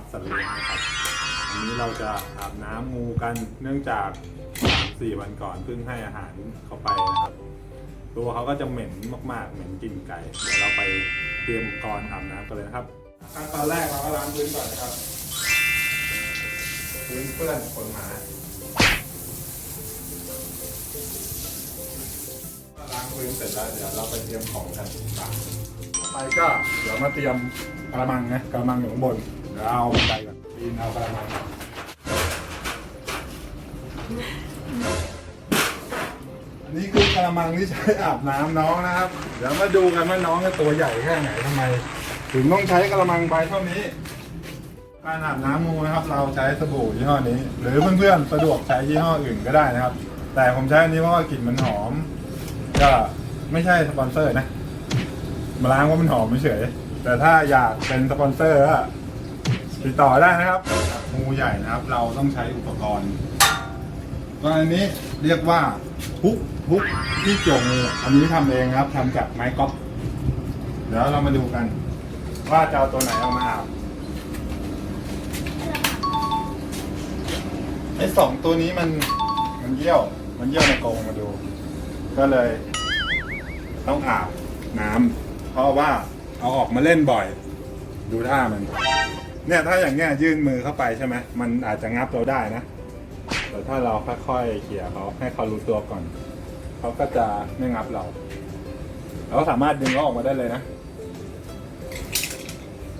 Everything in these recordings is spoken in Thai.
ับสัตว์เลี้ยงนะครับวันนี้เราจะอาบน้ำงูกันเนื่องจากสามสี่วันก่อนเพิ่งให้อาหารเขาไปนะครับ ตัวเขาก็จะเหม็นมากๆ เหม็นกลิ่นไก่ เดี๋ยวเราไปเตรียมกรอาบน้ำกันเลยนะครับ ขั้นตอนแรกเราก็ล้างพื้นก่อนนะครับพื้นเปื้อนขนหมาล้างพื้นเสร็จแล้วเดี๋ยวเราไปเตรียมของกันต่างไปก็เดี๋ยวมาเตรียมกระมังนะกระมังอยู่ข้างบน เดี๋ยวเอาบันไดก่อนปีนเอากระมังก่อนอันนี้คือกระมังที่ใช้อาบน้ำน้องนะครับ เดี๋ยวมาดูกันว่าน้องจะตัวใหญ่แค่ไหนทำไม ถึงต้องใช้กระมังใบเท่านี้ การอาบน้ำงูนะครับ เราใช้สบู่ยี่ห้อนี้ หรือเพื่อนๆสะดวกใช้ยี่ห้ออื่นก็ได้นะครับ แต่ผมใช้อันนี้เพราะว่ากลิ่นมันหอม ก็ไม่ใช่สปอนเซอร์นะมาล้างว่ามันหอมเฉยแต่ถ้าอยากเป็นสปอนเซอร์ก็ ติดต่อได้นะครับงูใหญ่นะครับ เราต้องใช้อุปกรณ์ก็อันนี้เรียกว่าฮุกฮุกที่เกี่ยวงูอันนี้ทำเองครับทำจากไม้ก๊อฟเดี๋ยวเรามาดูกัน ว่าจะเอาตัวไหนเอามาอาบไอ้สองตัวนี้มันมันเยี่ยว มันเยี่ยวในกรงมาดู ก็เลย ต้องอาบน้ำเพราะว่าเอาออกมาเล่นบ่อย ดูท่ามัน เนี่ยถ้าอย่างเงี้ยยื่นมือเข้าไปใช่ไหมมันอาจจะงับเราได้นะ แต่ถ้าเราค่อยๆเขี่ยเขาให้เขารู้ตัวก่อน เขาก็จะไม่งับเรา เราสามารถดึงเขาออกมาได้เลยนะ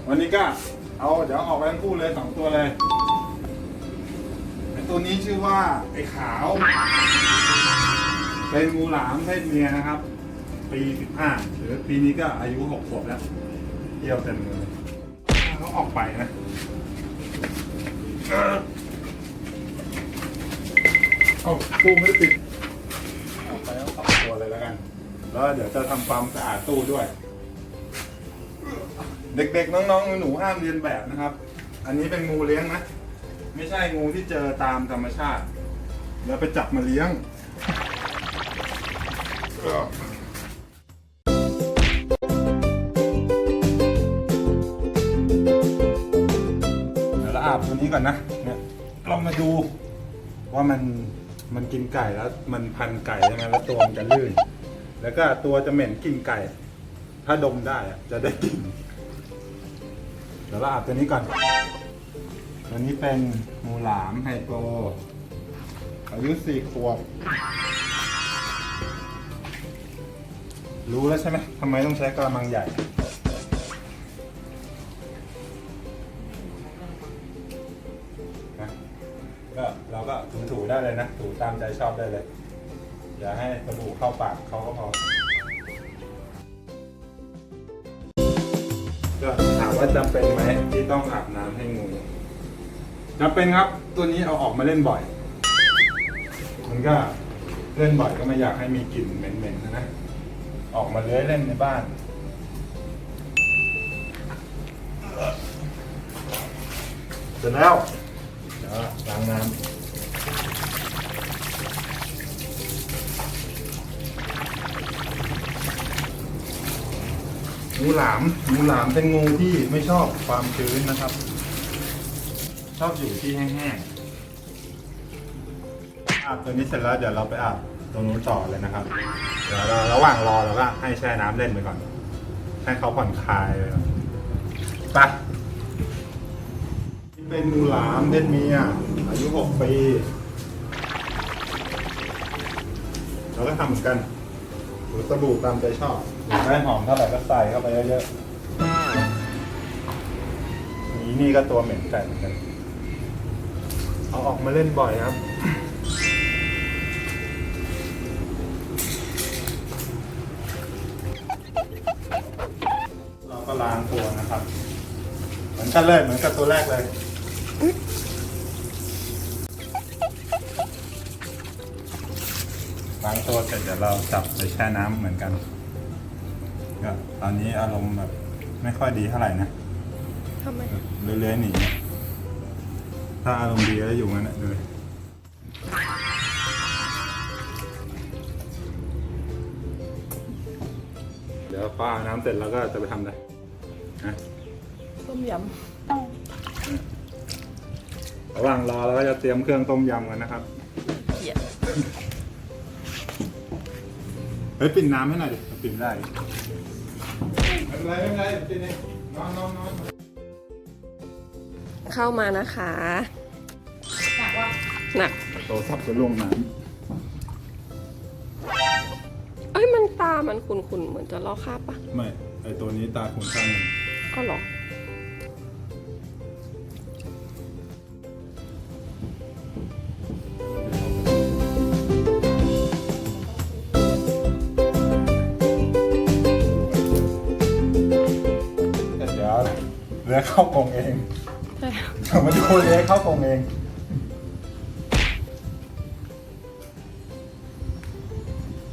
วันนี้ก็เอาเดี๋ยวออกไปทั้งคู่เลยสองตัวเลยไอตัวนี้ชื่อว่าไอขาว เป็นงูหลามเพศเมียนะครับ ปีสิบห้าหรือปีนี้ก็อายุหกขวบแล้วเยี่ยวเต็มเลย องออกไปนะเอาตู้ไม่ได้ปิดเอาไปเอาสองตัวเลยแล้วกัน แล้วเดี๋ยวจะทำความสะอาดตู้ด้วย เด็กๆ น้องๆ หนูๆห้ามเรียนแบบนะครับ อันนี้เป็นงูเลี้ยงนะ ไม่ใช่งูที่เจอตามธรรมชาติ แล้วไปจับมาเลี้ยง ตัวนี้ก่อนนะเนี่ยเรามาดูว่ามันมันกินไก่แล้วมันพันไก่ใช่ไหมแล้วตัวมันจะลื่น แล้วก็ตัวจะเหม็นกลินไก่ ถ้าดมได้จะได้กลิ่นเดี๋ยวเราอาบตัวนี้ก่อนตัวนี้เป็นงูหลามไฮโปรอายุสี่ขวบรู้แล้วใช่ไหมทำไมต้องใช้กระมังใหญ่ ก็เราก็ถูๆได้เลยนะ ถูตามใจชอบได้เลย อย่าให้สบู่เข้าปากเขาก็พอ ก็ถามว่าจำเป็นไหมที่ต้องอาบน้ำให้งูจำเป็นครับ ตัวนี้เอาออกมาเล่นบ่อย มันก็เล่นบ่อยก็ไม่อยากให้มีกลิ่นเหม็นๆนะนะ ออกมาเลื้อยเล่นในบ้านเสร็จแล้ว เดี๋ยวล้างน้ำงูหลามงูหลามเป็นงูที่ไม่ชอบความชื้นนะครับ ชอบอยู่ที่แห้งๆอาบตัวนี้เสร็จแล้วเดี๋ยวเราไปอาบตรงนู้นต่อเลยนะครับ เดี๋ยวเราระหว่างรอเราก็ให้แช่น้ำเล่นไปก่อน ให้เขาผ่อนคลายไปก่อนไป เป็นงูหลามเพศเมีย อายุ 6 ปีเราก็ทำเหมือนกันหรือสบู่ตามใจชอบอยากได้หอมเท่าไหร่ก็ใส่เข้าไปเยอะๆนี่นี่ก็ตัวเหม็นไก่เหมือนกัน เอาออกมาเล่นบ่อยครับ เราก็ล้างตัวนะครับ เหมือนกันเลยเหมือนกับตัวแรกเลย ล้างตัวเสร็จเดี๋ยวเราจับไปแช่น้ำเหมือนกันก็ตอนนี้อารมณ์แบบไม่ค่อยดีเท่าไหร่นะทำไมเลื้อยๆหนีถ้าอารมณ์ดีก็อยู่งั้นแหละเลยเดี๋ยวป้าน้ำเสร็จแล้วก็จะไปทำอะไรนะไปต้มย ระหว่างรอเราก็จะเตรียมเครื่องต้มยำกันนะครับำเกลียดเฮ้ยปิ่นน้ำให้หน่อยดิปิ่นได้ไม่เป็นไรไม่เป็นไรปิ่นเองนอนนอนนอนเข้ามานะคะหนักว่าหนักโตซับจะลงน้เอ้ยมันตามันขุ่นๆ เหมือนจะลอกคราบปะำไม่ไอตัวนี้ตาขุนข้างหนึ่งก็หรอ เลื้อยเข้ากรงเองใช่เดี๋ยวมาดูเลื้อยเข้ากรงเอง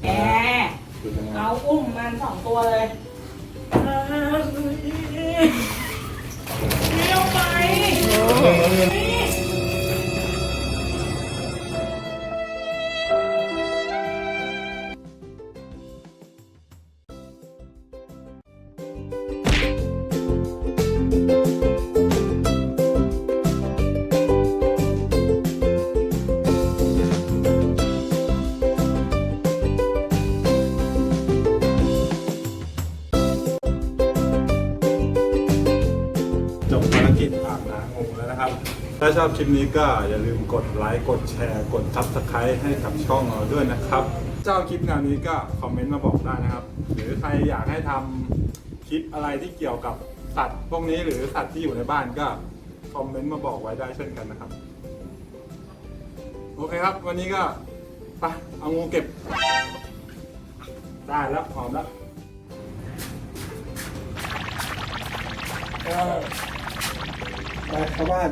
แอคือยังไงเอาอุ้มมันสองตัวเลยเลี้ยวไป บภารกิจอาบน้ำงูแล้วนะครับ ถ้าชอบคลิปนี้ก็อย่าลืมกดไลค์ กดแชร์ กดซับสไครต์ให้กับช่องเราด้วยนะครับ เจ้าคลิปแนวนี้ก็คอมเมนต์มาบอกได้นะครับ หรือใครอยากให้ทำคลิปอะไรที่เกี่ยวกับสัตว์พวกนี้หรือสัตว์ที่อยู่ในบ้านก็คอมเมนต์มาบอกไว้ได้เช่นกันนะครับ โอเคครับ วันนี้ก็ไปเอางูเก็บ ได้แล้วหอมแล้ว เข้าบ้าน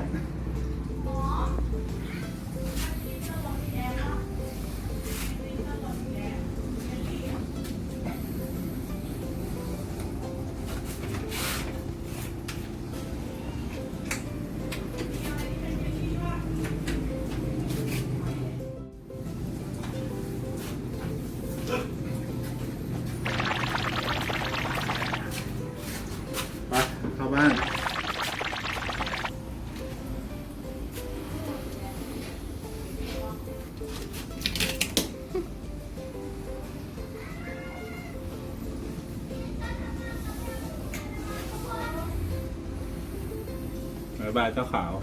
ายบายเจ้าขาว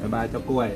บายบายเจ้ากล้วย